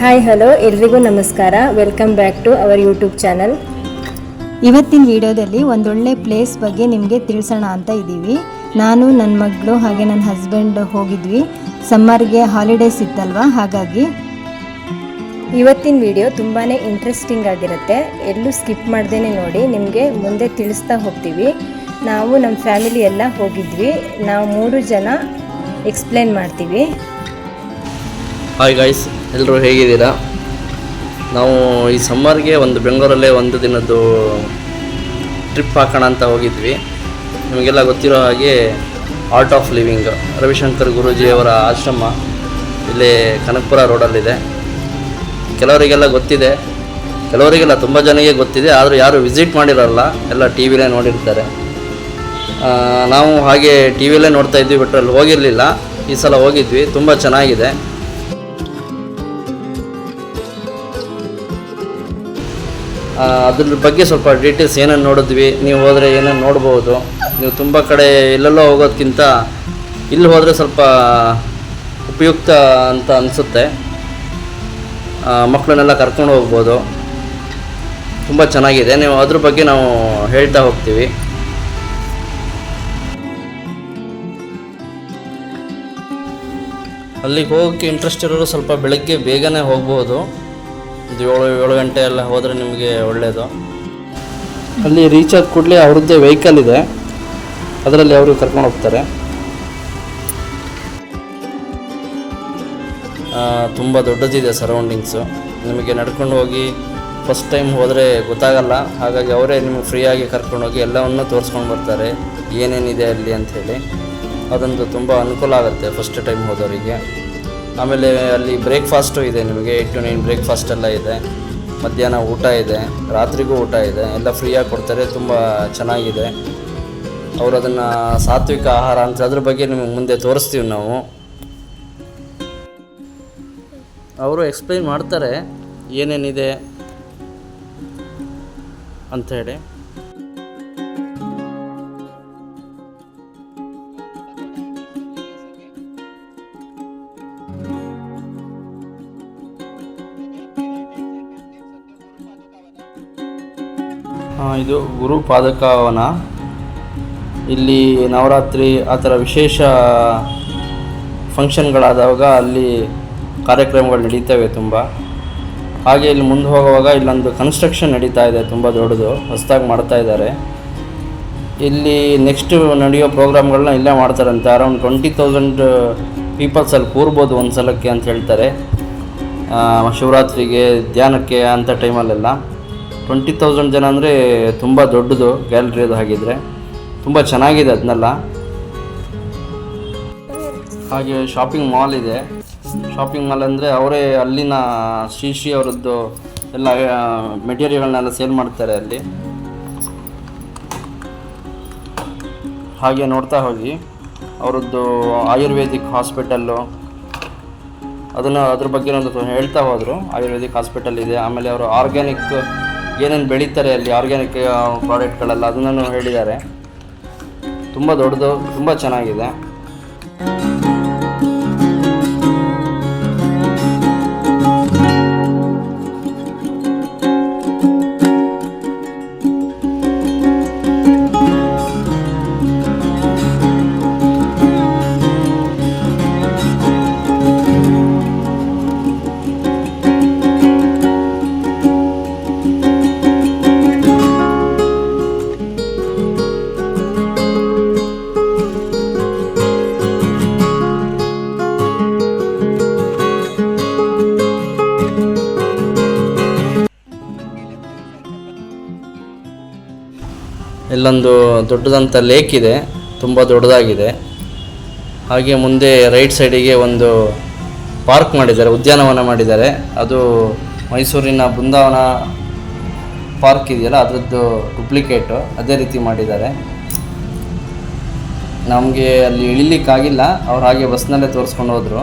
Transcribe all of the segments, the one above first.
Hi hello ಎಲ್ರಿಗೂ ನಮಸ್ಕಾರ. Welcome back to our YouTube channel ಇವತ್ತಿನ ವಿಡಿಯೋದಲ್ಲಿ ಒಂದೊಳ್ಳೆ ಪ್ಲೇಸ್ ಬಗ್ಗೆ ನಿಮಗೆ ತಿಳಿಸೋಣ ಅಂತ ಇದ್ದೀವಿ. ನಾನು ನನ್ನ ಮಗಳು ಹಾಗೆ ನನ್ನ ಹಸ್ಬೆಂಡ್ ಹೋಗಿದ್ವಿ. ಸಮ್ಮರ್ಗೆ ಹಾಲಿಡೇಸ್ ಇತ್ತಲ್ವ? ಹಾಗಾಗಿ ಇವತ್ತಿನ ವಿಡಿಯೋ ತುಂಬಾ ಇಂಟ್ರೆಸ್ಟಿಂಗ್ ಆಗಿರುತ್ತೆ. ಎಲ್ಲೂ ಸ್ಕಿಪ್ ಮಾಡ್ದೇ ನೋಡಿ, ನಿಮಗೆ ಮುಂದೆ ತಿಳಿಸ್ತಾ ಹೋಗ್ತೀವಿ. ನಾವು ನಮ್ಮ ಫ್ಯಾಮಿಲಿ ಎಲ್ಲ ಹೋಗಿದ್ವಿ. ನಾವು ಮೂರು ಜನ ಎಕ್ಸ್ಪ್ಲೇನ್ ಮಾಡ್ತೀವಿ. ಹಾಯ್ ಗಾಯ್ಸ್ ಎಲ್ಲರೂ ಹೇಗಿದ್ದೀರಾ? ನಾವು ಈ ಸಮ್ಮರ್ಗೆ ಒಂದು ಬೆಂಗಳೂರಲ್ಲೇ ಒಂದು ದಿನದ್ದು ಟ್ರಿಪ್ ಹಾಕೋಣ ಅಂತ ಹೋಗಿದ್ವಿ. ನಿಮಗೆಲ್ಲ ಗೊತ್ತಿರೋ ಹಾಗೆ ಆರ್ಟ್ ಆಫ್ ಲಿವಿಂಗ್ ರವಿಶಂಕರ್ ಗುರೂಜಿಯವರ ಆಶ್ರಮ ಇಲ್ಲಿ ಕನಕಪುರ ರೋಡಲ್ಲಿದೆ. ಕೆಲವರಿಗೆಲ್ಲ ಗೊತ್ತಿದೆ. ಕೆಲವರಿಗೆಲ್ಲ ತುಂಬ ಜನಕ್ಕೆ ಗೊತ್ತಿದೆ, ಆದರೂ ಯಾರು ವಿಸಿಟ್ ಮಾಡಿರಲ್ಲ, ಎಲ್ಲ ಟಿ ವಿಲೇ ನೋಡಿರ್ತಾರೆ. ನಾವು ಹಾಗೆ ಟಿ ವಿಲೇ ನೋಡ್ತಾ ಇದ್ವಿ ಬಟ್ ಅಲ್ಲಿ ಹೋಗಿರಲಿಲ್ಲ. ಈ ಸಲ ಹೋಗಿದ್ವಿ, ತುಂಬ ಚೆನ್ನಾಗಿದೆ. ಅದ್ರ ಬಗ್ಗೆ ಸ್ವಲ್ಪ ಡೀಟೇಲ್ಸ್ ಏನೇನು ನೋಡಿದ್ವಿ. ನೀವು ಹೋದರೆ ಏನೇನು ನೋಡ್ಬೋದು. ನೀವು ತುಂಬ ಕಡೆ ಎಲ್ಲೆಲ್ಲೋ ಹೋಗೋದಕ್ಕಿಂತ ಇಲ್ಲಿ ಹೋದರೆ ಸ್ವಲ್ಪ ಉಪಯುಕ್ತ ಅಂತ ಅನಿಸುತ್ತೆ. ಮಕ್ಕಳನ್ನೆಲ್ಲ ಕರ್ಕೊಂಡು ಹೋಗ್ಬೋದು. ತುಂಬ ಚೆನ್ನಾಗಿದೆ. ನೀವು ಅದ್ರ ಬಗ್ಗೆ ನಾವು ಹೇಳ್ತಾ ಹೋಗ್ತೀವಿ. ಅಲ್ಲಿಗೆ ಹೋಗೋಕ್ಕೆ ಇಂಟ್ರೆಸ್ಟ್ ಇರೋರು ಸ್ವಲ್ಪ ಬೆಳಗ್ಗೆ ಬೇಗನೆ ಹೋಗ್ಬೋದು. ಒಂದು ಏಳು ಏಳು ಗಂಟೆ ಎಲ್ಲ ಹೋದರೆ ನಿಮಗೆ ಒಳ್ಳೆಯದು ಅಲ್ಲಿ ರೀಚ್ ಆದ ಕೂಡಲೇ ಅವ್ರದ್ದೇ ವೆಹಿಕಲ್ ಇದೆ. ಅದರಲ್ಲಿ ಅವರು ಕರ್ಕೊಂಡು ಹೋಗ್ತಾರೆ. ತುಂಬ ದೊಡ್ಡದಿದೆ ಸರೌಂಡಿಂಗ್ಸು ನಿಮಗೆ ನಡ್ಕೊಂಡು ಹೋಗಿ ಫಸ್ಟ್ ಟೈಮ್ ಹೋದರೆ ಗೊತ್ತಾಗಲ್ಲ. ಹಾಗಾಗಿ ಅವರೇ ನಿಮಗೆ ಫ್ರೀಯಾಗಿ ಕರ್ಕೊಂಡೋಗಿ ಎಲ್ಲವನ್ನೂ ತೋರಿಸ್ಕೊಂಡು ಬರ್ತಾರೆ. ಏನೇನಿದೆ ಅಲ್ಲಿ ಅಂಥೇಳಿ ಅದೊಂದು ತುಂಬ ಅನುಕೂಲ ಆಗುತ್ತೆ ಫಸ್ಟ್ ಟೈಮ್ ಹೋದವರಿಗೆ. ಆಮೇಲೆ ಅಲ್ಲಿ ಬ್ರೇಕ್ಫಾಸ್ಟು ಇದೆ ನಿಮಗೆ ಏಟ್ ಟು ನೈನ್ ಬ್ರೇಕ್ಫಾಸ್ಟ್ ಎಲ್ಲ ಇದೆ. ಮಧ್ಯಾಹ್ನ ಊಟ ಇದೆ, ರಾತ್ರಿಗೂ ಊಟ ಇದೆ, ಎಲ್ಲ ಫ್ರೀಯಾಗಿ ಕೊಡ್ತಾರೆ, ತುಂಬ ಚೆನ್ನಾಗಿದೆ. ಅವರು ಅದನ್ನು ಸಾತ್ವಿಕ ಆಹಾರ ಅಂತ ಅದ್ರ ಬಗ್ಗೆ ನಿಮಗೆ ಮುಂದೆ ತೋರಿಸ್ತೀವಿ ನಾವು. ಅವರು ಎಕ್ಸ್ಪ್ಲೈನ್ ಮಾಡ್ತಾರೆ ಏನೇನಿದೆ ಅಂಥೇಳಿ ಇದು ಗುರು ಪಾದಕವನ. ಇಲ್ಲಿ ನವರಾತ್ರಿ ಆ ಥರ ವಿಶೇಷ ಫಂಕ್ಷನ್ಗಳಾದಾಗ ಅಲ್ಲಿ ಕಾರ್ಯಕ್ರಮಗಳು ನಡೀತವೆ ತುಂಬ. ಹಾಗೆ ಇಲ್ಲಿ ಮುಂದೆ ಹೋಗುವಾಗ ಇಲ್ಲೊಂದು ಕನ್ಸ್ಟ್ರಕ್ಷನ್ ನಡೀತಾ ಇದೆ, ತುಂಬ ದೊಡ್ಡದು, ಹೊಸದಾಗಿ ಮಾಡ್ತಾ ಇದ್ದಾರೆ. ಇಲ್ಲಿ ನೆಕ್ಸ್ಟ್ ನಡೆಯೋ ಪ್ರೋಗ್ರಾಮ್ಗಳನ್ನ ಇಲ್ಲೇ ಮಾಡ್ತಾರಂತೆ ಅರೌಂಡ್ ಟ್ವೆಂಟಿ ತೌಸಂಡ್ ಪೀಪಲ್ಸ್ ಅಲ್ಲಿ ಕೂರ್ಬೋದು ಒಂದು ಸಲಕ್ಕೆ ಅಂತ ಹೇಳ್ತಾರೆ. ಶಿವರಾತ್ರಿಗೆ, ಧ್ಯಾನಕ್ಕೆ ಅಂಥ ಟೈಮಲ್ಲೆಲ್ಲ ಟ್ವೆಂಟಿ ತೌಸಂಡ್ ಜನ ಅಂದರೆ ತುಂಬ ದೊಡ್ಡದು ಗ್ಯಾಲರಿ ಅದು ಹಾಗಿದ್ರೆ. ತುಂಬ ಚೆನ್ನಾಗಿದೆ ಅದನ್ನೆಲ್ಲ ಹಾಗೆ ಶಾಪಿಂಗ್ ಮಾಲ್ ಇದೆ. ಶಾಪಿಂಗ್ ಮಾಲ್ ಅಂದರೆ ಅವರೇ ಅಲ್ಲಿನ ಶ್ರೀ ಶ್ರೀ ಅವರದ್ದು ಎಲ್ಲ ಮೆಟೀರಿಯಲ್ಗಳನ್ನೆಲ್ಲ ಸೇಲ್ ಮಾಡ್ತಾರೆ ಅಲ್ಲಿ. ಹಾಗೆ ನೋಡ್ತಾ ಹೋಗಿ. ಅವರದ್ದು ಆಯುರ್ವೇದಿಕ್ ಹಾಸ್ಪಿಟಲ್ಲು. ಅದನ್ನು ಅದ್ರ ಬಗ್ಗೆ ಒಂದು ಹೇಳ್ತಾ ಹೋದರು. ಆಯುರ್ವೇದಿಕ್ ಹಾಸ್ಪಿಟಲ್ ಇದೆ. ಆಮೇಲೆ ಅವರು ಆರ್ಗ್ಯಾನಿಕ್ ಏನೇನು ಬೆಳೀತಾರೆ ಅಲ್ಲಿ ಆರ್ಗ್ಯಾನಿಕ್ ಪ್ರಾಡಕ್ಟ್ಗಳೆಲ್ಲ ಅದನ್ನು ಹೇಳಿದ್ದಾರೆ. ತುಂಬ ದೊಡ್ಡದು ತುಂಬ ಚೆನ್ನಾಗಿದೆ. ಇಲ್ಲೊಂದು ದೊಡ್ಡದಂಥ ಲೇಕ್ ಇದೆ, ತುಂಬ ದೊಡ್ಡದಾಗಿದೆ. ಹಾಗೆ ಮುಂದೆ ರೈಟ್ ಸೈಡಿಗೆ ಒಂದು ಪಾರ್ಕ್ ಮಾಡಿದ್ದಾರೆ, ಉದ್ಯಾನವನ ಮಾಡಿದ್ದಾರೆ. ಅದು ಮೈಸೂರಿನ ಬೃಂದಾವನ ಪಾರ್ಕ್ ಇದೆಯಲ್ಲ, ಅದರದ್ದು ಡುಪ್ಲಿಕೇಟು ಅದೇ ರೀತಿ ಮಾಡಿದ್ದಾರೆ. ನಮಗೆ ಅಲ್ಲಿ ಇಳಿಲಿಕ್ಕಾಗಿಲ್ಲ, ಅವ್ರು ಹಾಗೆ ಬಸ್ನಲ್ಲೇ ತೋರಿಸ್ಕೊಂಡು ಹೋದರು.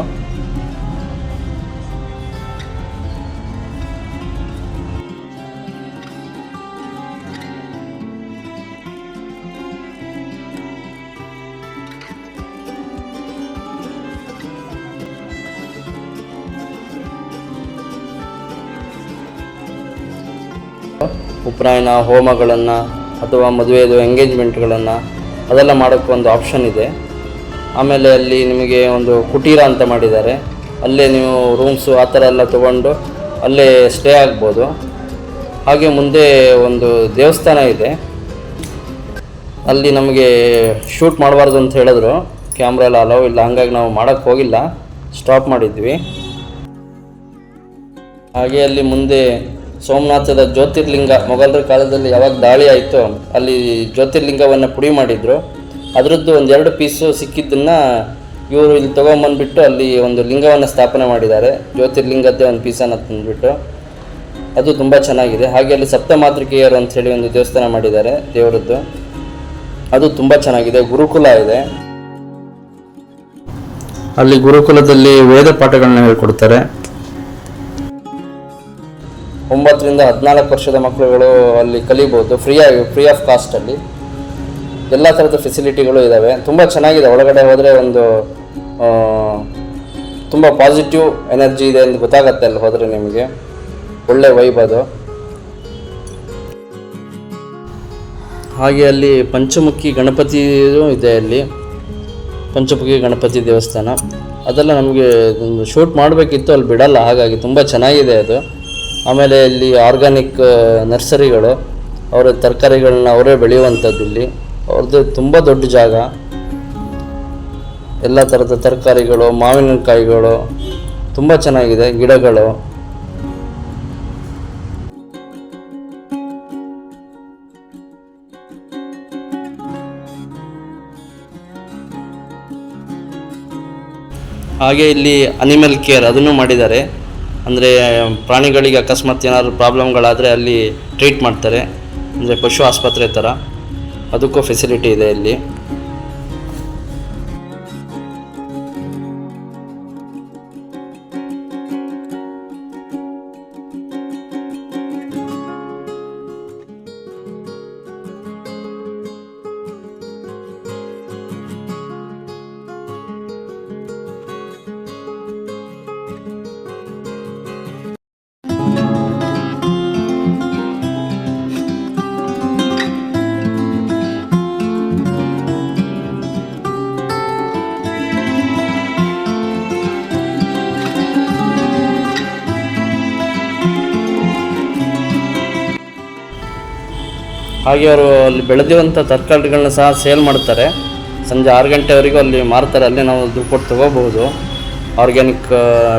ಉಪನಯನ ಹೋಮಗಳನ್ನು ಅಥವಾ ಮದುವೆದು ಎಂಗೇಜ್ಮೆಂಟ್ಗಳನ್ನು ಅದೆಲ್ಲ ಮಾಡೋಕ್ಕೆ ಒಂದು ಆಪ್ಷನ್ ಇದೆ. ಆಮೇಲೆ ಅಲ್ಲಿ ನಿಮಗೆ ಒಂದು ಕುಟೀರ ಅಂತ ಮಾಡಿದ್ದಾರೆ. ಅಲ್ಲೇ ನೀವು ರೂಮ್ಸು ಆ ಥರ ಎಲ್ಲ ತೊಗೊಂಡು ಅಲ್ಲೇ ಸ್ಟೇ ಆಗ್ಬೋದು. ಹಾಗೆ ಮುಂದೆ ಒಂದು ದೇವಸ್ಥಾನ ಇದೆ. ಅಲ್ಲಿ ನಮಗೆ ಶೂಟ್ ಮಾಡಬಾರ್ದು ಅಂತ ಹೇಳಿದ್ರು. ಕ್ಯಾಮ್ರಾ ಎಲ್ಲ ಅಲೋ ಇಲ್ಲ, ಹಂಗಾಗಿ ನಾವು ಮಾಡೋಕ್ಕೆ ಹೋಗಿಲ್ಲ. ಸ್ಟಾಪ್ ಮಾಡಿದ್ವಿ. ಹಾಗೆ ಅಲ್ಲಿ ಮುಂದೆ ಸೋಮನಾಥದ ಜ್ಯೋತಿರ್ಲಿಂಗ ಮೊಘಲರ ಕಾಲದಲ್ಲಿ ಯಾವಾಗ ದಾಳಿ ಆಯಿತು, ಅಲ್ಲಿ ಜ್ಯೋತಿರ್ಲಿಂಗವನ್ನು ಪುಡಿ ಮಾಡಿದ್ರು. ಅದರದ್ದು ಒಂದೆರಡು ಪೀಸು ಸಿಕ್ಕಿದ್ದನ್ನು ಇವರು ಇಲ್ಲಿ ತೊಗೊಂಬಂದ್ಬಿಟ್ಟು ಅಲ್ಲಿ ಒಂದು ಲಿಂಗವನ್ನು ಸ್ಥಾಪನೆ ಮಾಡಿದ್ದಾರೆ. ಜ್ಯೋತಿರ್ಲಿಂಗದ್ದೇ ಒಂದು ಪೀಸನ್ನು ತಂದುಬಿಟ್ಟು. ಅದು ತುಂಬ ಚೆನ್ನಾಗಿದೆ. ಹಾಗೆ ಅಲ್ಲಿ ಸಪ್ತಮಾತೃಕೆಯರು ಅಂತ ಹೇಳಿ ಒಂದು ದೇವಸ್ಥಾನ ಮಾಡಿದ್ದಾರೆ ದೇವರದ್ದು. ಅದು ತುಂಬ ಚೆನ್ನಾಗಿದೆ. ಗುರುಕುಲ ಇದೆ. ಅಲ್ಲಿ ಗುರುಕುಲದಲ್ಲಿ ವೇದ ಪಾಠಗಳನ್ನ ಹೇಳ್ಕೊಡ್ತಾರೆ. ಒಂಬತ್ತರಿಂದ ಹದಿನಾಲ್ಕು ವರ್ಷದ ಮಕ್ಕಳುಗಳು ಅಲ್ಲಿ ಕಲಿಬೋದು ಫ್ರೀಯಾಗಿ ಫ್ರೀ ಆಫ್ ಕಾಸ್ಟಲ್ಲಿ ಎಲ್ಲ ಥರದ ಫೆಸಿಲಿಟಿಗಳು ಇದ್ದಾವೆ ತುಂಬ ಚೆನ್ನಾಗಿದೆ. ಒಳಗಡೆ ಹೋದರೆ ಒಂದು ತುಂಬ ಪಾಸಿಟಿವ್ ಎನರ್ಜಿ ಇದೆ ಅಂತ ಗೊತ್ತಾಗತ್ತೆ ಅಲ್ಲಿ ಹೋದರೆ ನಿಮಗೆ. ಒಳ್ಳೆ ವೈಬ್ ಅದು. ಹಾಗೆ ಅಲ್ಲಿ ಪಂಚಮುಖಿ ಗಣಪತಿಯೂ ಇದೆ ಅಲ್ಲಿ. ಪಂಚಮುಖಿ ಗಣಪತಿ ದೇವಸ್ಥಾನ. ಅದೆಲ್ಲ ನಮಗೆ ಶೂಟ್ ಮಾಡಬೇಕಿತ್ತು, ಅಲ್ಲಿ ಬಿಡಲ್ಲ. ಹಾಗಾಗಿ ತುಂಬ ಚೆನ್ನಾಗಿದೆ ಅದು. ಆಮೇಲೆ ಇಲ್ಲಿ ಆರ್ಗ್ಯಾನಿಕ್ ನರ್ಸರಿಗಳು, ಅವರ ತರಕಾರಿಗಳನ್ನ ಅವರೇ ಬೆಳೆಯುವಂಥದ್ದು ಇಲ್ಲಿ. ಅವ್ರದ್ದು ತುಂಬ ದೊಡ್ಡ ಜಾಗ. ಎಲ್ಲ ಥರದ ತರಕಾರಿಗಳು, ಮಾವಿನಕಾಯಿಗಳು, ತುಂಬ ಚೆನ್ನಾಗಿದೆ, ಗಿಡಗಳು. ಹಾಗೆ ಇಲ್ಲಿ ಅನಿಮಲ್ ಕೇರ್ ಅದನ್ನು ಮಾಡಿದ್ದಾರೆ. ಅಂದರೆ ಪ್ರಾಣಿಗಳಿಗೆ ಅಕಸ್ಮಾತ್ ಏನಾದರೂ ಪ್ರಾಬ್ಲಮ್ಗಳಾದರೆ ಅಲ್ಲಿ ಟ್ರೀಟ್ ಮಾಡ್ತಾರೆ. ಅಂದರೆ ಪಶು ಆಸ್ಪತ್ರೆ ಥರ. ಅದಕ್ಕೂ ಫೆಸಿಲಿಟಿ ಇದೆ ಇಲ್ಲಿ. ಹಾಗೆ ಅವರು ಅಲ್ಲಿ ಬೆಳೆದಿರುವಂಥ ತರಕಾರಿಗಳನ್ನ ಸಹ ಸೇಲ್ ಮಾಡ್ತಾರೆ. ಸಂಜೆ ಆರು ಗಂಟೆವರೆಗೂ ಅಲ್ಲಿ ಮಾರ್ತಾರೆ, ಅಲ್ಲಿ ನಾವು ದುಡ್ಡು ಕೊಟ್ಟು ತಗೋಬಹುದು. ಆರ್ಗ್ಯಾನಿಕ್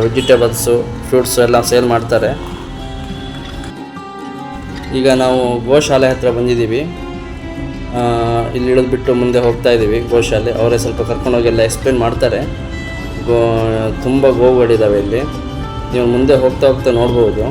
ವೆಜಿಟೇಬಲ್ಸು ಫ್ರೂಟ್ಸು ಎಲ್ಲ ಸೇಲ್ ಮಾಡ್ತಾರೆ. ಈಗ ನಾವು ಗೋಶಾಲೆ ಹತ್ರ ಬಂದಿದ್ದೀವಿ. ಇಲ್ಲಿ ಇಳಿದು ಬಿಟ್ಟು ಮುಂದೆ ಹೋಗ್ತಾ ಇದ್ದೀವಿ ಗೋಶಾಲೆ. ಅವರೇ ಸ್ವಲ್ಪ ಕರ್ಕೊಂಡೋಗಿ ಎಲ್ಲ ಎಕ್ಸ್ಪ್ಲೇನ್ ಮಾಡ್ತಾರೆ. ಗೋ, ತುಂಬ ಗೋವುಗಳಿದ್ದಾವೆ ಇಲ್ಲಿ. ನೀವು ಮುಂದೆ ಹೋಗ್ತಾ ಹೋಗ್ತಾ ನೋಡ್ಬೋದು.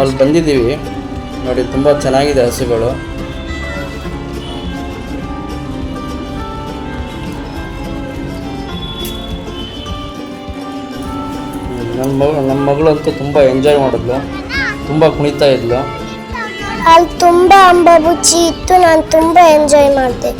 ನೋಡಿ ಇವಾಗ ನಾವು ಅಲ್ಲಿ ಬಂದಿದ್ದೀವಿ. ನೋಡಿ ತುಂಬ ಚೆನ್ನಾಗಿದೆ ಹಸುಗಳು. ನನ್ನ ಮಗಳು ನಮ್ಮ ಮಗಳಂತೂ ತುಂಬ ಎಂಜಾಯ್ ಮಾಡಿದ್ಲು. ತುಂಬ ಕುಣಿತಾ ಇದ್ಲು. ಅಲ್ಲಿ ತುಂಬ ಅಂಬಾಬುಚ್ಚಿ ಇತ್ತು ನಾನು ತುಂಬ ಎಂಜಾಯ್ ಮಾಡಿದೆ.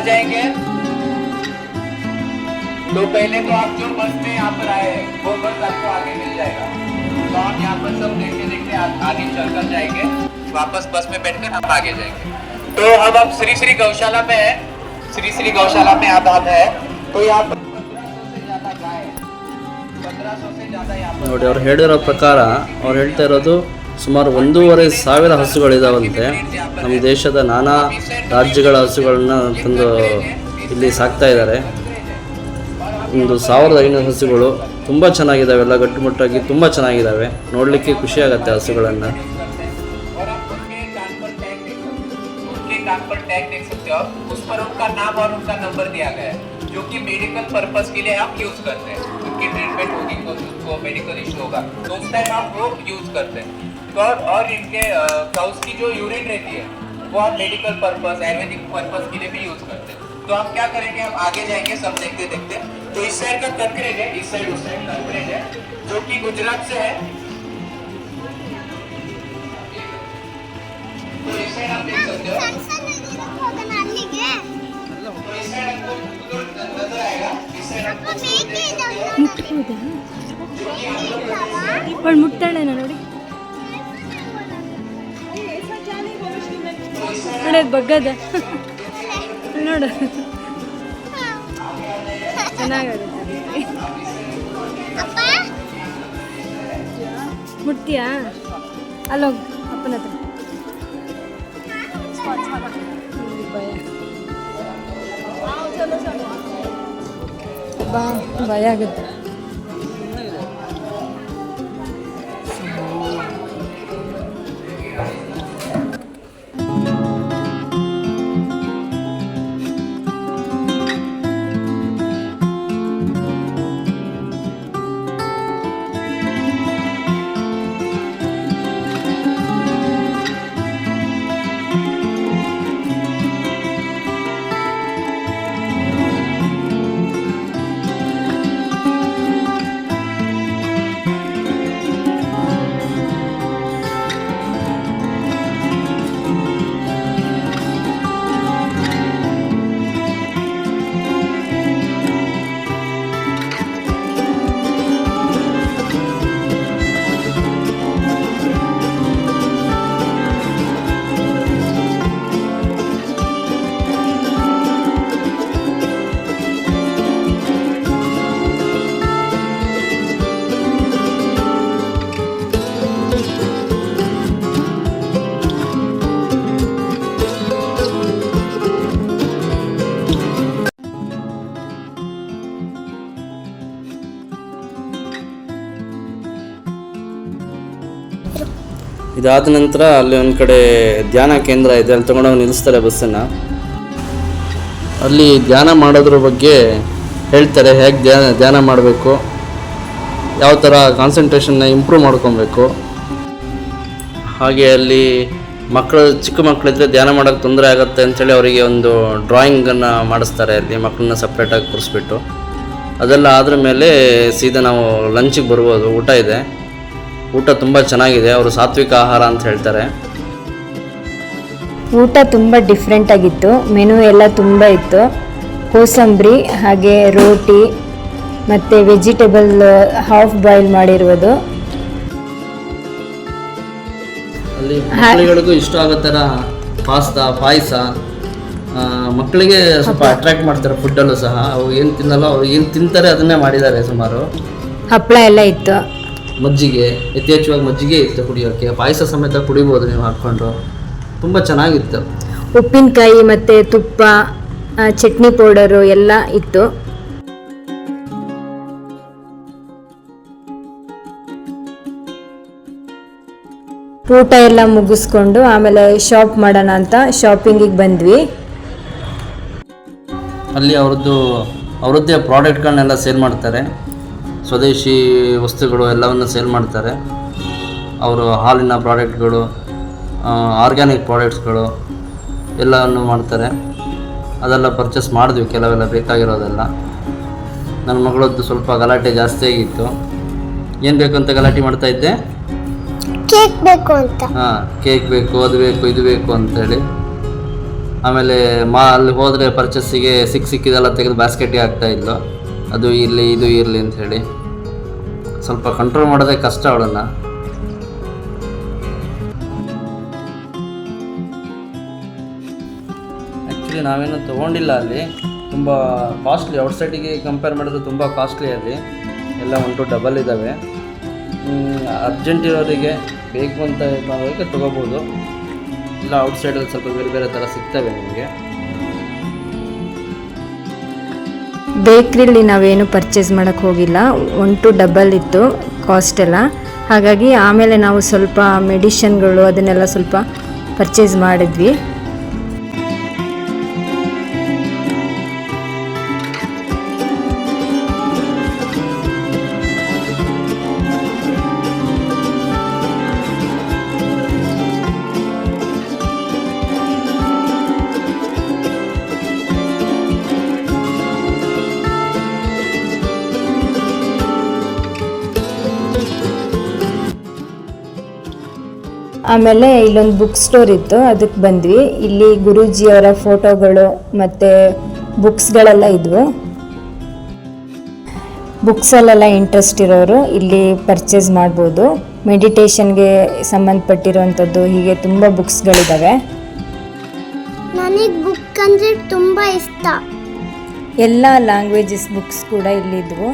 जाएंगे तो पहले तो आप जो बस में यहाँ पर आए हैं, वो बस आपको आगे मिल जाएगा तो आप यहाँ पर सब देखते देखते आ- आगे चल कर जाएंगे वापस बस में बैठकर हम आगे जाएंगे तो अब आप श्री श्री गौशाला में है श्री श्री गौशाला में आप आप है तो यहाँ पर पंद्रह सौ से ज्यादा यहाँ पर ನೋಡಿ ಅವ್ರು ಹೇಳಿರೋ ಪ್ರಕಾರ ಅವ್ರು ಹೇಳ್ತಾ ಇರೋದು ಸುಮಾರು ಒಂದೂವರೆ ಸಾವಿರ ಹಸುಗಳಿದಾವಂತೆ ನಮ್ಮ ದೇಶದ ನಾನಾ ರಾಜ್ಯಗಳ ಹಸುಗಳನ್ನ ತಂದು ಇಲ್ಲಿ ಸಾಕ್ತಾ ಇದ್ದಾರೆ ಒಂದು ಸಾವಿರದ ಐನೂರು ಹಸುಗಳು ತುಂಬ ಚೆನ್ನಾಗಿದ್ದಾವೆ ಎಲ್ಲ ಗಟ್ಟುಮುಟ್ಟಾಗಿ ತುಂಬ ಚೆನ್ನಾಗಿದ್ದಾವೆ ನೋಡಲಿಕ್ಕೆ ಖುಷಿ ಆಗುತ್ತೆ ಹಸುಗಳನ್ನು और आप उनके कान पर टैग देख सकते हो उनके कान पर टैग देख सकते हो उस पर उनका नाम और उनका नंबर दिया गया है जो कि मेडिकल पर्पस के लिए आप यूज करते हैं उनकी ट्रीटमेंट होगी तो उनको मेडिकल इशू होगा तो उस टाइम आप वो यूज करते हैं तो और, और इनके काउस की जो यूरिन रहती है वो आप मेडिकल पर्पस आयुर्वेदिक पर्पस के लिए भी यूज करते हैं तो हम क्या करेंगे हम आगे जाएंगे सब देखते देखते तो इस साइड का कंकरेज है इस साइड उस साइड कंकरेज है जो कि गुजरात से है तो इस साइड आप देख सकते हो ಅಲ್ಲಿಗೆ तो इस साइड आपको नजर आएगा इस साइड आपको ಅವಳು ಮುಟ್ತಾಳೆ ನೋಡಿ ನೋಡಿ ಅದು ಬಗ್ಗದ. ನೋಡು. ಚೆನ್ನಾಗಾಗುತ್ತೆ ಮುಟ್ತೀಯಾ? ಅಲ್ಲೋಗ್ ಅಪ್ಪನ ಹತ್ರ. ಭಯ. ಬಾ ಭಯ ಆಗುತ್ತೆ. ಇದಾದ ನಂತರ ಅಲ್ಲಿ ಒಂದು ಕಡೆ ಧ್ಯಾನ ಕೇಂದ್ರ ಇದೆ, ಅಲ್ಲಿ ತಗೊಂಡೋಗಿ ನಿಲ್ಲಿಸ್ತಾರೆ ಬಸ್ಸನ್ನು. ಅಲ್ಲಿ ಧ್ಯಾನ ಮಾಡೋದ್ರ ಬಗ್ಗೆ ಹೇಳ್ತಾರೆ, ಹೇಗೆ ಧ್ಯಾನ ಧ್ಯಾನ ಮಾಡಬೇಕು, ಯಾವ ಥರ ಕಾನ್ಸಂಟ್ರೇಷನ್ನ ಇಂಪ್ರೂವ್ ಮಾಡ್ಕೊಬೇಕು. ಹಾಗೆ ಅಲ್ಲಿ ಮಕ್ಕಳು, ಚಿಕ್ಕ ಮಕ್ಕಳಿದ್ರೆ ಧ್ಯಾನ ಮಾಡೋಕ್ಕೆ ತೊಂದರೆ ಆಗುತ್ತೆ ಅಂಥೇಳಿ ಅವರಿಗೆ ಒಂದು ಡ್ರಾಯಿಂಗನ್ನು ಮಾಡಿಸ್ತಾರೆ, ಅಲ್ಲಿ ಮಕ್ಕಳನ್ನ ಸಪ್ರೇಟಾಗಿ ಕೂರಿಸ್ಬಿಟ್ಟು. ಅದೆಲ್ಲ ಆದ್ರ ಮೇಲೆ ಸೀದಾ ನಾವು ಲಂಚಿಗೆ ಬರ್ಬೋದು, ಊಟ ಇದೆ. ಊಟ ತುಂಬ ಚೆನ್ನಾಗಿದೆ ಅವರು ಸಾತ್ವಿಕ ಆಹಾರ ಅಂತ ಹೇಳ್ತಾರೆ. ಊಟ ತುಂಬ ಡಿಫ್ರೆಂಟ್ ಆಗಿತ್ತು ಮೆನು ಎಲ್ಲ ತುಂಬ ಇತ್ತು. ಕೋಸಂಬರಿ ಹಾಗೆ ರೋಟಿ ಮತ್ತು ವೆಜಿಟೇಬಲ್ ಹಾಫ್ ಬಾಯ್ಲ್ ಮಾಡಿರುವುದು. ಅಲ್ಲಿ ಮಕ್ಕಳುಗಳಿಗೂ ಇಷ್ಟ ಆಗೋ ಥರ ಪಾಸ್ತಾ ಪಾಯಸ ಮಕ್ಕಳಿಗೆ ಸ್ವಲ್ಪ ಅಟ್ರಾಕ್ಟ್ ಮಾಡ್ತಾರೆ ಫುಡ್ಡಲ್ಲೂ ಸಹ. ಅವು ಏನು ತಿನ್ನಲ್ಲ ಅವ್ರು ಏನು ತಿಂತಾರೆ ಅದನ್ನೇ ಮಾಡಿದ್ದಾರೆ ಸುಮಾರು. ಹಪ್ಪಳ ಎಲ್ಲ ಇತ್ತು. ಮಜ್ಜಿಗೆ ಯಥೇಚ್ಛವಾಗಿ ಮಜ್ಜಿಗೆ ಇತ್ತು ಕುಡಿಯೋಕ್ಕೆ ಪಾಯಸ ಸಮೇತ ಕುಡಿಬೋದು ನೀವು ಹಾಕ್ಕೊಂಡು ತುಂಬ ಚೆನ್ನಾಗಿತ್ತು. ಉಪ್ಪಿನಕಾಯಿ ಮತ್ತು ತುಪ್ಪ ಚಟ್ನಿ ಪೌಡರು ಎಲ್ಲ ಇತ್ತು. ಊಟ ಎಲ್ಲ ಮುಗಿಸ್ಕೊಂಡು ಆಮೇಲೆ ಶಾಪ್ ಮಾಡೋಣ ಅಂತ ಶಾಪಿಂಗಿಗೆ ಬಂದ್ವಿ. ಅಲ್ಲಿ ಅವ್ರದ್ದು ಅವರದ್ದೇ ಪ್ರಾಡಕ್ಟ್ಗಳನ್ನೆಲ್ಲ ಸೇಲ್ ಮಾಡ್ತಾರೆ. ಸ್ವದೇಶಿ ವಸ್ತುಗಳು ಎಲ್ಲವನ್ನು ಸೇಲ್ ಮಾಡ್ತಾರೆ. ಅವರು ಹಾಲಿನ ಪ್ರಾಡಕ್ಟ್ಗಳು ಆರ್ಗ್ಯಾನಿಕ್ ಪ್ರಾಡಕ್ಟ್ಸ್ಗಳು ಎಲ್ಲವನ್ನು ಮಾಡ್ತಾರೆ. ಅದೆಲ್ಲ ಪರ್ಚೇಸ್ ಮಾಡಿದ್ವಿ ಕೆಲವೆಲ್ಲ ಬೇಕಾಗಿರೋದೆಲ್ಲ. ನನ್ನ ಮಗಳದ್ದು ಸ್ವಲ್ಪ ಗಲಾಟೆ ಜಾಸ್ತಿ ಆಗಿತ್ತು. ಏನು ಬೇಕು ಅಂತ ಗಲಾಟೆ ಮಾಡ್ತಾ ಇದ್ದೆ? ಕೇಕ್ ಬೇಕು ಅಂತ. ಹಾಂ ಕೇಕ್ ಬೇಕು ಅದು ಬೇಕು ಇದು ಬೇಕು ಅಂತೇಳಿ ಆಮೇಲೆ ಮಾ ಅಲ್ಲಿ ಹೋದರೆ ಪರ್ಚೇಸಿಗೆ ಸಿಕ್ಕ ಸಿಕ್ಕಿದೆಲ್ಲ ತೆಗೆದು ಬ್ಯಾಸ್ಕೆಟ್ಗೆ ಹಾಕ್ತಾ ಇದ್ಲು. ಅದು ಇರಲಿ, ಇದು ಇರಲಿ ಅಂತ ಹೇಳಿ. ಸ್ವಲ್ಪ ಕಂಟ್ರೋಲ್ ಮಾಡೋದೇ ಕಷ್ಟ ಅವಳನ್ನು. ಆ್ಯಕ್ಚುಲಿ ನಾವೇನು ತೊಗೊಂಡಿಲ್ಲ ಅಲ್ಲಿ. ತುಂಬ ಕಾಸ್ಟ್ಲಿ ಔಟ್ಸೈಡಿಗೆ ಕಂಪೇರ್ ಮಾಡಿದ್ರೆ ತುಂಬ ಕಾಸ್ಟ್ಲಿ ಅಲ್ಲಿ. ಎಲ್ಲ ಒನ್ ಟು ಡಬಲ್ ಇದ್ದಾವೆ ಅರ್ಜೆಂಟ್ ಇರೋರಿಗೆ ಬೇಕು ಅಂತ ತಗೋಬೋದು. ಇಲ್ಲ ಔಟ್ಸೈಡಲ್ಲಿ ಸ್ವಲ್ಪ ಬೇರೆ ಬೇರೆ ಥರ ಸಿಗ್ತವೆ ನಿಮಗೆ. ಬೇಕ್ರಿಲಿ ನಾವೇನು ಪರ್ಚೇಸ್ ಮಾಡೋಕ್ಕೆ ಹೋಗಿಲ್ಲ. ಒನ್ ಟು ಡಬಲ್ ಇತ್ತು ಕಾಸ್ಟ್ ಎಲ್ಲ. ಹಾಗಾಗಿ ಆಮೇಲೆ ನಾವು ಸ್ವಲ್ಪ ಮೆಡಿಷನ್ಗಳು ಅದನ್ನೆಲ್ಲ ಸ್ವಲ್ಪ ಪರ್ಚೇಸ್ ಮಾಡಿದ್ವಿ. ಆಮೇಲೆ ಇಲ್ಲೊಂದು ಬುಕ್ ಸ್ಟೋರ್ ಇತ್ತು ಅದಕ್ಕೆ ಬಂದ್ವಿ. ಇಲ್ಲಿ ಗುರೂಜಿಯವರ ಫೋಟೋಗಳು ಮತ್ತು ಬುಕ್ಸ್ಗಳೆಲ್ಲ ಇದ್ವು. ಬುಕ್ಸಲ್ಲೆಲ್ಲ ಇಂಟ್ರೆಸ್ಟ್ ಇರೋರು ಇಲ್ಲಿ ಪರ್ಚೇಸ್ ಮಾಡ್ಬೋದು. ಮೆಡಿಟೇಷನ್ಗೆ ಸಂಬಂಧಪಟ್ಟಿರೋವಂಥದ್ದು ಹೀಗೆ ತುಂಬ ಬುಕ್ಸ್ಗಳಿದ್ದಾವೆ ನನಗೆ ಬುಕ್ ಅಂದರೆ ತುಂಬ ಇಷ್ಟ. ಎಲ್ಲ ಲ್ಯಾಂಗ್ವೇಜಸ್ ಬುಕ್ಸ್ ಕೂಡ ಇಲ್ಲಿದ್ವು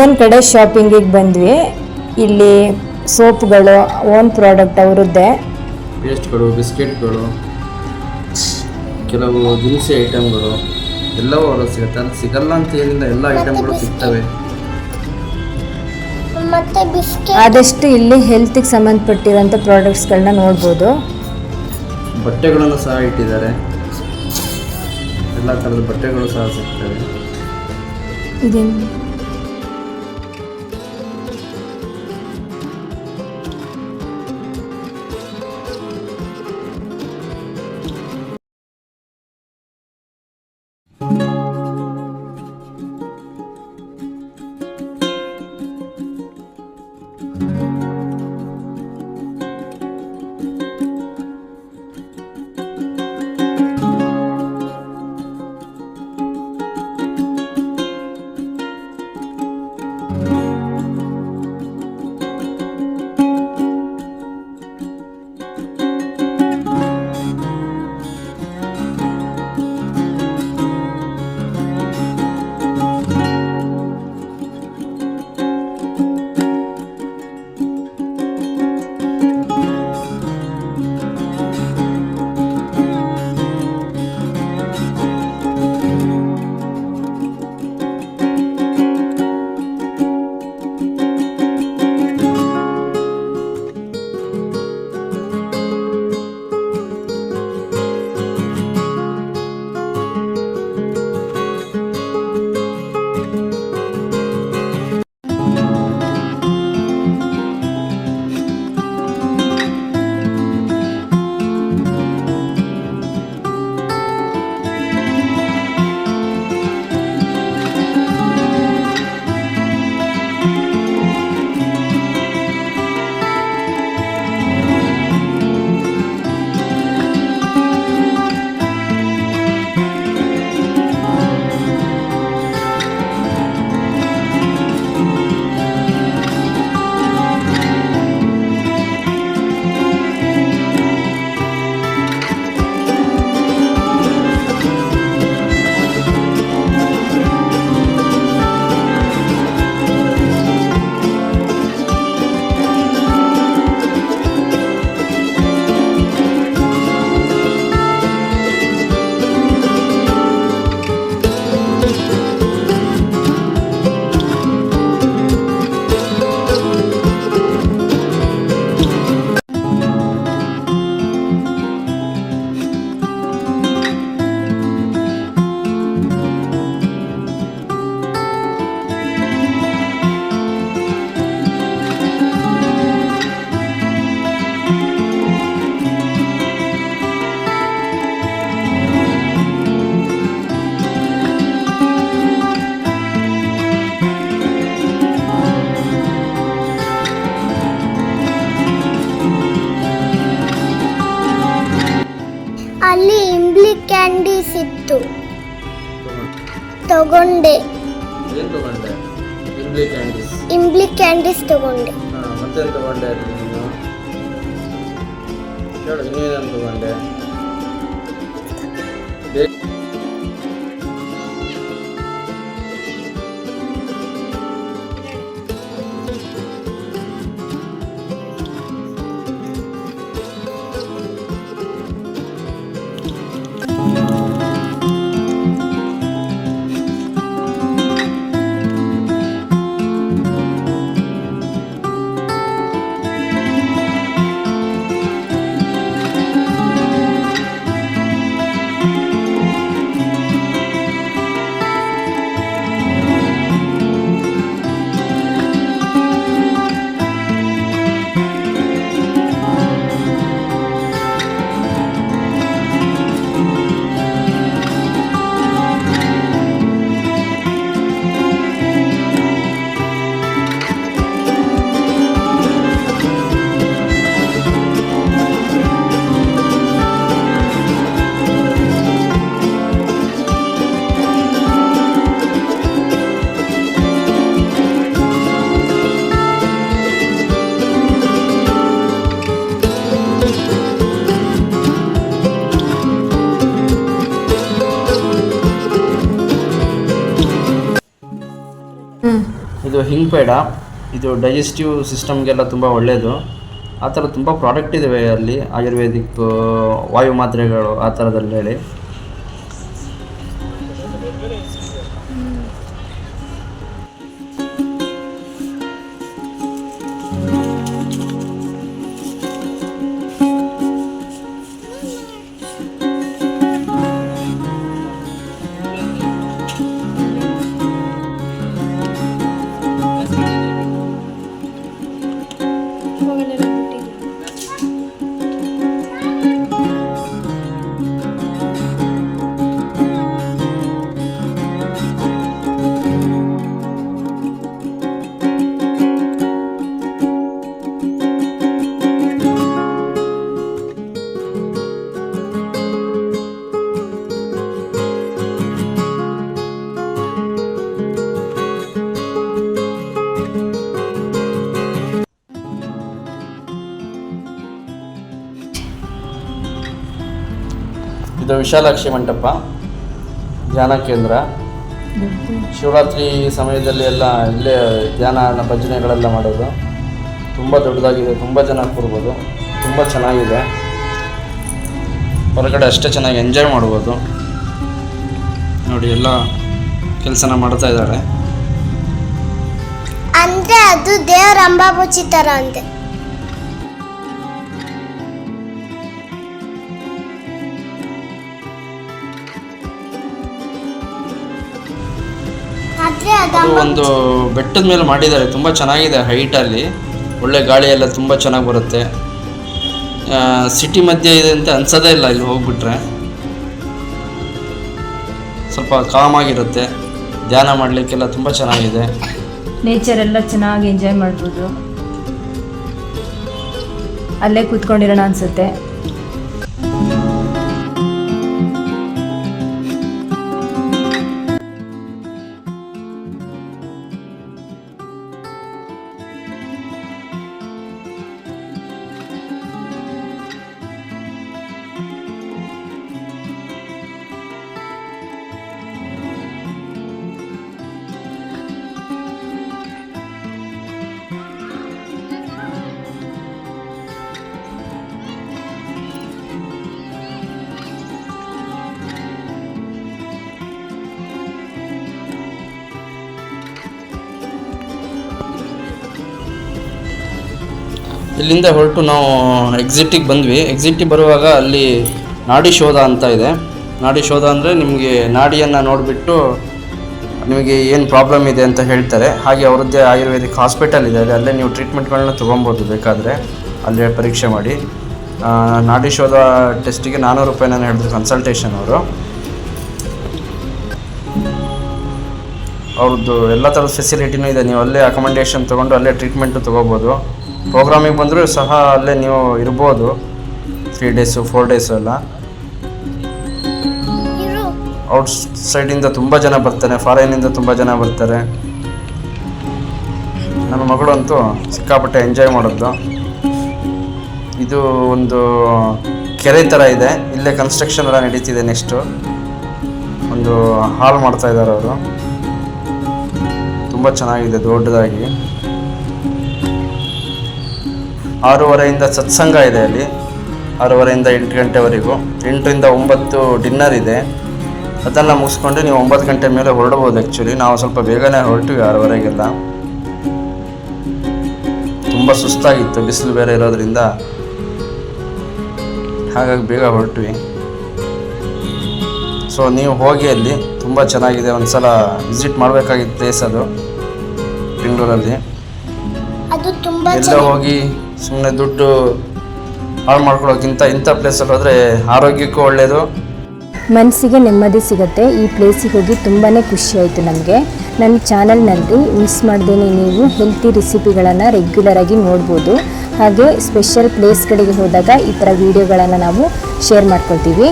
ಇನ್ನೊಂದು ಕಡೆ ಶಾಪಿಂಗಿಗೆ ಬಂದ್ವಿ. ಇಲ್ಲಿ ಸೋಪ್ಗಳು ಓನ್ ಪ್ರಾಡಕ್ಟ್ ಅವರದ್ದೇ. ಪೇಸ್ಟ್ಗಳು ಬಿಸ್ಕೆಟ್ಗಳು ಕೆಲವು ದಿನಸಿ ಐಟಮ್ಗಳು ಎಲ್ಲವೂ ಅವರು ಸಿಗುತ್ತೆ. ಸಿಗಲ್ಲ ಅಂತ ಏನಿಲ್ಲ ಎಲ್ಲ ಐಟಮ್ಗಳು ಸಿಗ್ತವೆ. ಆದಷ್ಟು ಇಲ್ಲಿ ಹೆಲ್ತಿಗೆ ಸಂಬಂಧಪಟ್ಟಿರೋಂಥ ಪ್ರಾಡಕ್ಟ್ಸ್ಗಳನ್ನ ನೋಡ್ಬೋದು. ಬಟ್ಟೆಗಳನ್ನು ಸಹ ಇಟ್ಟಿದ್ದಾರೆ. ಎಲ್ಲ ಥರದ ಬಟ್ಟೆಗಳು ಸಹ ಸಿಗ್ತವೆ. ಇದೇನು? ತಗೊಂಡೆ ಏನು ತಗೊಂಡೆ ಇಂಬ್ಲಿ ಕ್ಯಾಂಡೀಸ್ ಇಂಬ್ಲಿ ಕ್ಯಾಂಡೀಸ್ ತಗೊಂಡೆ ಹಾಂ ಮತ್ತೇನು ತಗೊಂಡೆ ಅಲ್ಲಿ ನೀನು ಹೇಳು ಇನ್ನೇನೇನು ತಗೊಂಡೆ ಹಿಂಗ್ ಬೇಡ. ಇದು ಡೈಜೆಸ್ಟಿವ್ ಸಿಸ್ಟಮ್ಗೆಲ್ಲ ತುಂಬ ಒಳ್ಳೆಯದು ಆ ಥರ ತುಂಬ ಪ್ರಾಡಕ್ಟ್ ಇದ್ದಾವೆ ಅಲ್ಲಿ. ಆಯುರ್ವೇದಿಕ್ ವಾಯು ಮಾತ್ರೆಗಳು ಆ ಥರದಲ್ಲಿ ಹೇಳಿ ವಿಶಾಲಾಕ್ಷಿ ಮಂಟಪ, ಧ್ಯಾನ ಕೇಂದ್ರ. ಶಿವರಾತ್ರಿ ಸಮಯದಲ್ಲಿ ಎಲ್ಲ ಇಲ್ಲೇ ಧ್ಯಾನ ಭಜನೆಗಳೆಲ್ಲ ಮಾಡೋದು. ತುಂಬ ದೊಡ್ಡದಾಗಿದೆ, ತುಂಬ ಜನ ಕೂರ್ಬೋದು, ತುಂಬ ಚೆನ್ನಾಗಿದೆ. ಹೊರಗಡೆ ಅಷ್ಟೇ ಚೆನ್ನಾಗಿ ಎಂಜಾಯ್ ಮಾಡ್ಬೋದು. ನೋಡಿ, ಎಲ್ಲ ಕೆಲಸನ ಮಾಡ್ತಾ ಇದ್ದಾರೆ. ಅಂದ್ರೆ ಅದು ದೇವರ ಅಂಬಾಬುಚಿತರ ಅಂತೆ. ಅದು ಒಂದು ಬೆಟ್ಟದ ಮೇಲೆ ಮಾಡಿದ್ದಾರೆ. ತುಂಬ ಚೆನ್ನಾಗಿದೆ ಹೈಟಲ್ಲಿ ಒಳ್ಳೆ ಗಾಳಿ ಎಲ್ಲ ತುಂಬ ಚೆನ್ನಾಗಿ ಬರುತ್ತೆ. ಸಿಟಿ ಮಧ್ಯೆ ಇದೆ ಅಂತ ಅನ್ಸೋದೇ ಇಲ್ಲ ಇಲ್ಲಿ ಹೋಗ್ಬಿಟ್ರೆ. ಸ್ವಲ್ಪ ಕಾಮ್ ಆಗಿರುತ್ತೆ. ಧ್ಯಾನ ಮಾಡಲಿಕ್ಕೆಲ್ಲ ತುಂಬ ಚೆನ್ನಾಗಿದೆ. ನೇಚರ್ ಎಲ್ಲ ಚೆನ್ನಾಗಿ ಎಂಜಾಯ್ ಮಾಡ್ಬೋದು. ಅಲ್ಲೇ ಕೂತ್ಕೊಂಡಿರೋಣ ಅನ್ಸುತ್ತೆ. ಇಲ್ಲಿಂದ ಹೊರಟು ನಾವು ಎಕ್ಸಿಟಿಗೆ ಬಂದ್ವಿ. ಎಕ್ಸಿಟಿಗೆ ಬರುವಾಗ ಅಲ್ಲಿ ನಾಡಿ ಶೋಧ ಅಂತ ಇದೆ. ನಾಡಿ ಶೋಧ ಅಂದರೆ ನಿಮಗೆ ನಾಡಿಯನ್ನು ನೋಡಿಬಿಟ್ಟು ನಿಮಗೆ ಏನು ಪ್ರಾಬ್ಲಮ್ ಇದೆ ಅಂತ ಹೇಳ್ತಾರೆ. ಹಾಗೆ ಅವರದ್ದೇ ಆಯುರ್ವೇದಿಕ್ ಹಾಸ್ಪಿಟಲ್ ಇದೆ. ಅಲ್ಲಿ ಅಲ್ಲೇ ನೀವು ಟ್ರೀಟ್ಮೆಂಟ್ಗಳನ್ನ ತೊಗೊಬೋದು ಬೇಕಾದರೆ. ಅಲ್ಲೇ ಪರೀಕ್ಷೆ ಮಾಡಿ. ನಾಡಿ ಶೋಧ ಟೆಸ್ಟಿಗೆ ನಾನ್ನೂರು ರೂಪಾಯಿನ ಹೇಳಿದ್ರು ಕನ್ಸಲ್ಟೇಷನ್ ಅವರು. ಅವ್ರದ್ದು ಎಲ್ಲ ಥರದ ಫೆಸಿಲಿಟಿನೂ ಇದೆ. ನೀವು ಅಲ್ಲೇ ಅಕಮಂಡೇಷನ್ ತೊಗೊಂಡು ಅಲ್ಲೇ ಟ್ರೀಟ್ಮೆಂಟು ತೊಗೋಬೋದು. ಪ್ರೋಗ್ರಾಮಿಗೆ ಬಂದರೂ ಸಹ ಅಲ್ಲೇ ನೀವು ಇರ್ಬೋದು. ತ್ರೀ ಡೇಸು ಫೋರ್ ಡೇಸು ಎಲ್ಲ. ಔಟ್ ಸೈಡಿಂದ ತುಂಬ ಜನ ಬರ್ತಾರೆ ಫಾರಿನಿಂದ ತುಂಬ ಜನ ಬರ್ತಾರೆ. ನನ್ನ ಮಗಳಂತೂ ಸಿಕ್ಕಾಪಟ್ಟೆ ಎಂಜಾಯ್ ಮಾಡೋದು. ಇದು ಒಂದು ಕೆರೆ ಥರ ಇದೆ ಇಲ್ಲೇ ಕನ್ಸ್ಟ್ರಕ್ಷನ್ ಎಲ್ಲ ನಡೀತಿದೆ ನೆಕ್ಸ್ಟು ಒಂದು ಹಾಲ್ ಮಾಡ್ತಾ ಇದ್ದಾರೆ ಅವರು. ತುಂಬ ಚೆನ್ನಾಗಿದೆ ದೊಡ್ಡದಾಗಿ. ಆರೂವರೆಯಿಂದ ಸತ್ಸಂಗ ಇದೆ ಅಲ್ಲಿ. ಆರೂವರೆಯಿಂದ ಎಂಟು ಗಂಟೆವರೆಗೂ. ಎಂಟರಿಂದ ಒಂಬತ್ತು ಡಿನ್ನರ್ ಇದೆ. ಅದನ್ನು ಮುಗಿಸ್ಕೊಂಡು ನೀವು ಒಂಬತ್ತು ಗಂಟೆ ಮೇಲೆ ಹೊರಡ್ಬೋದು ಆ್ಯಕ್ಚುಲಿ ನಾವು ಸ್ವಲ್ಪ ಬೇಗನೆ ಹೊರಟಿವಿ ಆರೂವರೆಗೆಲ್ಲ. ತುಂಬ ಸುಸ್ತಾಗಿತ್ತು ಬಿಸಿಲು ಬೇರೆ ಇರೋದ್ರಿಂದ. ಹಾಗಾಗಿ ಬೇಗ ಹೊರಟ್ವಿ. ಸೊ ನೀವು ಹೋಗಿ ಅಲ್ಲಿ ತುಂಬ ಚೆನ್ನಾಗಿದೆ. ಒಂದ್ಸಲ ವಿಸಿಟ್ ಮಾಡಬೇಕಾಗಿತ್ತು ಪ್ಲೇಸ್ ಅದು ಬೆಂಗಳೂರಲ್ಲಿ. ಎಲ್ಲೋ ಹೋಗಿ ಸುಮ್ಮನೆ ದುಡ್ಡು ಹಾಳು ಮಾಡ್ಕೊಳ್ಳೋಕ್ಕಿಂತ ಇಂಥ ಪ್ಲೇಸಲ್ಲಿ ಹೋದರೆ ಆರೋಗ್ಯಕ್ಕೂ ಒಳ್ಳೆಯದು ಮನಸ್ಸಿಗೆ ನೆಮ್ಮದಿ ಸಿಗುತ್ತೆ. ಈ ಪ್ಲೇಸಿಗೆ ಹೋಗಿ ತುಂಬಾ ಖುಷಿ ಆಯಿತು ನಮಗೆ. ನನ್ನ ಚಾನಲ್ನಲ್ಲಿ ಮಿಸ್ ಮಾಡ್ದೇನೆ ನೀವು ಹೆಲ್ತಿ ರೆಸಿಪಿಗಳನ್ನು ರೆಗ್ಯುಲರಾಗಿ ನೋಡ್ಬೋದು. ಹಾಗೆ ಸ್ಪೆಷಲ್ ಪ್ಲೇಸ್ಗಳಿಗೆ ಹೋದಾಗ ಈ ಥರ ವೀಡಿಯೋಗಳನ್ನು ನಾವು ಶೇರ್ ಮಾಡ್ಕೊಳ್ತೀವಿ.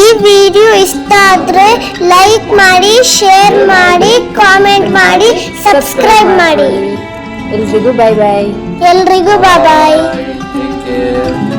ಈ ವಿಡಿಯೋ ಇಷ್ಟ ಆದರೆ ಲೈಕ್ ಮಾಡಿ ಶೇರ್ ಮಾಡಿ ಕಾಮೆಂಟ್ ಮಾಡಿ ಸಬ್ಸ್ಕ್ರೈಬ್ ಮಾಡಿ. ಎಲ್ರಿಗೂ ಬಾಯ್ ಬಾಯ್ ಎಲ್ರಿಗೂ ಬಾಯ್ Take care.